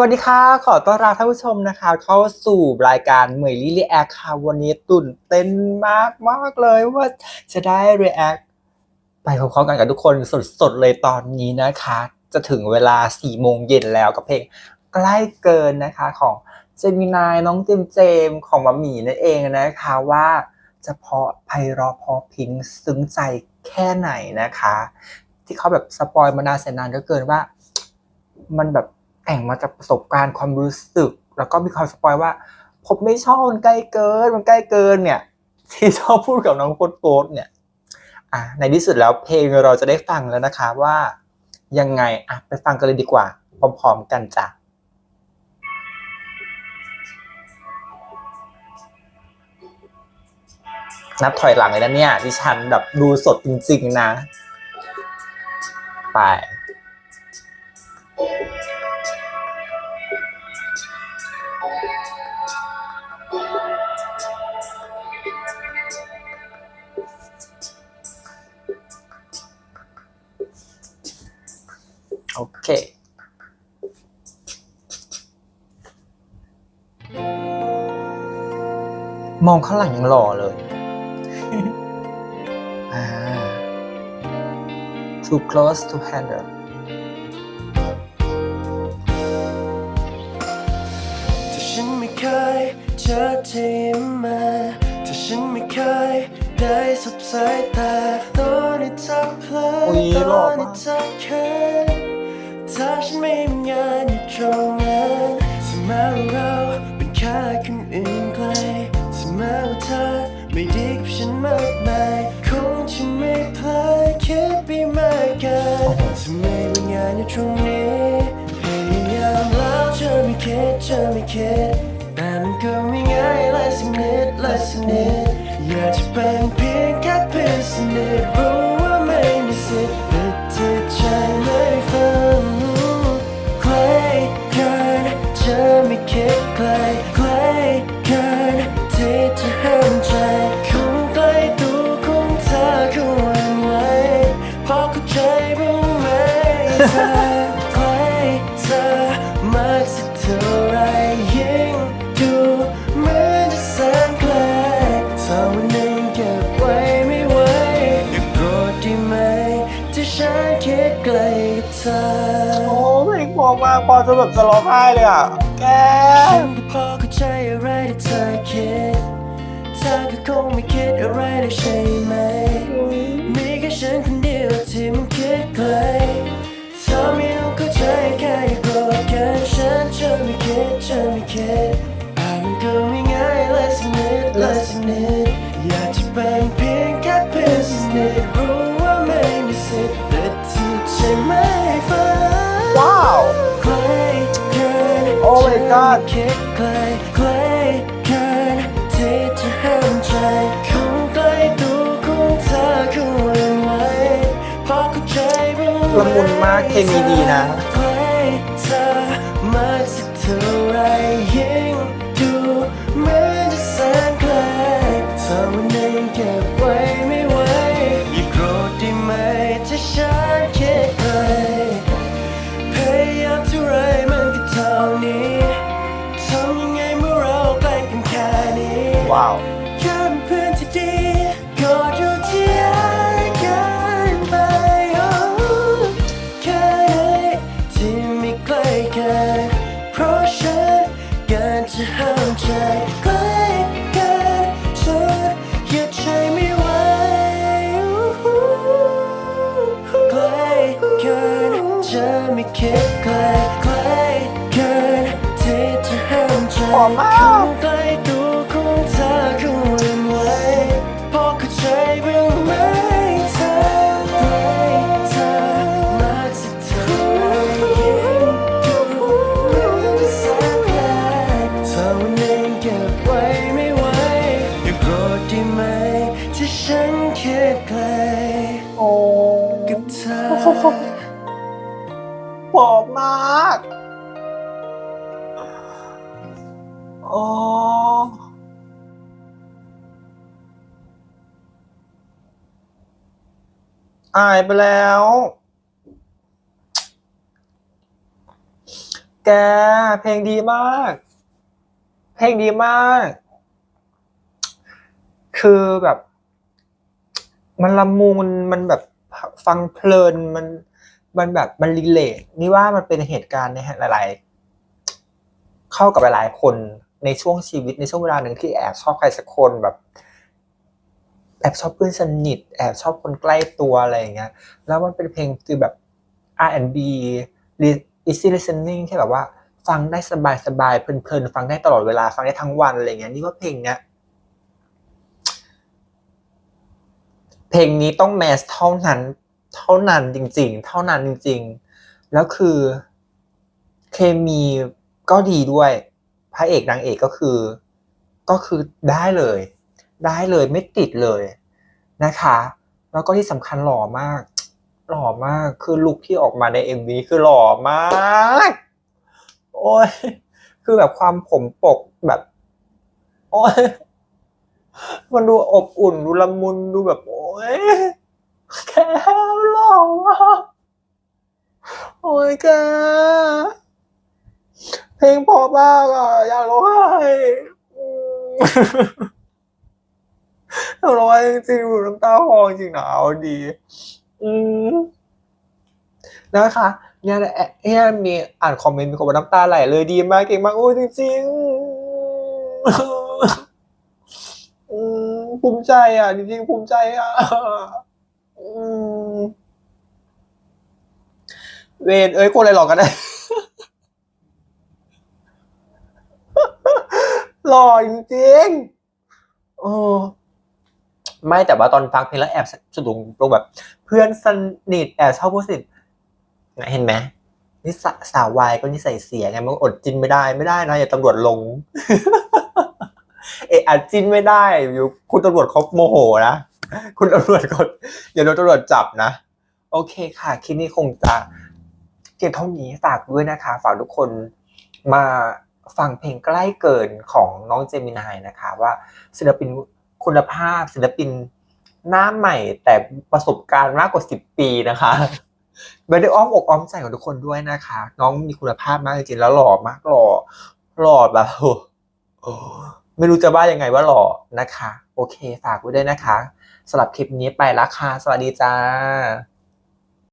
วัสดีค่ะ ขอต้อนรับท่านผู้ชมนะคะ เข้าสู่รายการเหมยลี่รีแอคค่ะ วันนี้ตื่นเต้นมากมากเลยว่าจะได้รีแอคไปพร้อมๆกันกับทุกคนสดๆเลยตอนนี้นะคะ จะถึงเวลา4โมงเย็นแล้วกับเพลงใกล้เกินนะคะของเจมินายน้องเจมเจมของมัมหมี่นั่นเองนะคะว่าจะเพาะไพเราะเพราะพิงซึ้งใจแค่ไหนนะคะ ที่เขาแบบสปอยมานานแสนนานก็เกินว่า มันแบบ แต่งมาจากประสบการณ์ความรู้สึก แล้วก็มีความสปอยว่า ผมไม่ชอบมันใกล้เกินมันใกล้เกินเนี่ย ที่ชอบพูดกับน้องโฟโต้เนี่ยอะในที่สุดแล้วเพลงเราจะได้ฟังแล้วนะคะว่า ยังไงอะไปฟังกันเลยดีกว่า พร้อมๆกันจ้ะนับถอยหลังเลยนะเนี่ยดิฉันแบบดูสดจริง ๆ นะ ไป โอเคมองข้างหลังยังหล่อเลยอ่า too close to handle ถ้าฉันไม่เคยเจอเธอยิ้มมาถ้าฉันไม่เคยได้สบสายตาตอนที่เธอเพลออุ๊ยตหล่ออนมากที่เธอเคิน ถ้าฉันไม่มีงานอยู่ตรงนั้นสมาว่าเราเป็นแค่คนอื่นไกลสมาว่าเธอไม่ดีกับฉันมากมายคงจะไม่พลาดคิดไปมากเกินถ้าไม่มีงานอยู่ตรงนี้ ฉันคิดไกลกับเธอโอ้เพลงพอมากพอจะแบบจะร้องไห้เลยอะ แกฉันก็พอเข้าใจอะไรที่เธอคิดเธอก็คงไม่คิดอะไรได้ใช่ไหม มีแค่ฉันคนเดียวที่มันคิดไกลเธอไม่ต้องเข้าใจแค่อย่าโกรธกันฉันจะไม่คิดจะไม่คิดอาจมันก็ไม่ง่ายเลยสักนิดเลยสักนิดอยากจะเป็นเพียงแค่เพื่อนสนิท คิดไกลใกล้เกินที่จะห้ามใจคงใกล้ตัวของเธอคงหวั่นไหวพอเข้าใจบ้างไหละมุนมากเคมีดีนะ ใกล้เธอมากสักเท่าไรยิ่งดูเหมือนจะแสนไกลถ้าวันหนึงเก็บไว้ไม่ นี้ ไม่ไหวอย่าโกรธได้ไหมที่ฉันคิดไกลโอ้กับเธอหอมมากโอ้อายไปแล้ว แก เพลงดีมาก เพลงดีมาก คือแบบ มันละมุนมันแบบฟังเพลินมันมันแบบมันรีเลทนี่ว่ามันเป็นเหตุการณ์ในหลาย ๆ เข้ากับหลายๆคนในช่วงชีวิตในช่วงเวลาหนึ่งที่แอบชอบใครสักคนแบบ แอบชอบเพื่อนสนิท แอบชอบคนใกล้ตัวอะไรอย่างเงี้ยแล้วมันเป็นเพลงคือแบบ R&B easy listening ที่แบบว่า ฟังได้สบายๆเพลินๆ ฟังได้ตลอดเวลาฟังได้ทั้งวันอะไรเงี้ยนี่ว่าเพลงเนี้ย เพลงนี้ต้องแมสเท่านั้น เท่านั้นจริง ๆ เท่านั้นจริง ๆ แล้วคือ เคมีก็ดีด้วยพระเอกนางเอกก็คือ ก็คือได้เลย ได้เลยไม่ติดเลยนะคะ แล้วก็ที่สำคัญหล่อมาก หล่อมากคือลุคที่ออกมาในเอ็มวีคือหล่อมาก โอ้ยคือแบบความผมปกแบบ โอ้ย มันดูอบอุ่นดูละมุนดูแบบ โอ้ยแกหล่อมากโอ้ยแกเพลงเพอมากอะอยากร้องไห้อยากร้องไห้จริงๆดูน้ำตาคลอจริงนะเอาดี อืมนะคะเนี่ยแอเนี่ยมีอ่านคอมเมนต์มีคนบอกน้ำตาไหลเลยดีมากเก่งมากโอ้ยจริงๆ ภูมิใจอะ จริงๆภูมิใจอะอเวนเอ้ยคนอะไรหลอกกันได้หล่อจริงๆโอ้ไม่แต่ว่าตอนฟังเพลงแล้วแอบสะดุ้งตรงแบบ เพื่อนสนิทแอบชอบผู้สนิทเห็นไหมนี่สาสาววายก็นิสัยเสียไงมันอดจินไม่ได้ไม่ได้นะอย่าตำรวจลง เอะอาจจินไม่ได้อยู่คุณตำรวจเขาโมโหนะ คุณตำรวจเขาอย่าโดนตำรวจจับนะ โอเคค่ะ คลิปนี้คงจะเพียงเท่านี้ฝากด้วยนะคะ ฝากทุกคนมาฟังเพลงใกล้เกินของน้องเจมินายนะคะ ว่าศิลปินคุณภาพศิลปินหน้าใหม่แต่ประสบการณ์มากกว่าสิบปีนะคะไม่ได้อ้อมอกอ้อมใจของทุกคนด้วยนะคะ น้องมีคุณภาพมากจริงๆแล้วหล่อมากหล่อหล่อแบบโอ้ ไม่รู้จะว่ายังไงว่าหล่อนะคะ โอเค ฝากไว้ด้วยนะคะสำหรับคลิปนี้ไปละค่ะ สวัสดีจ้า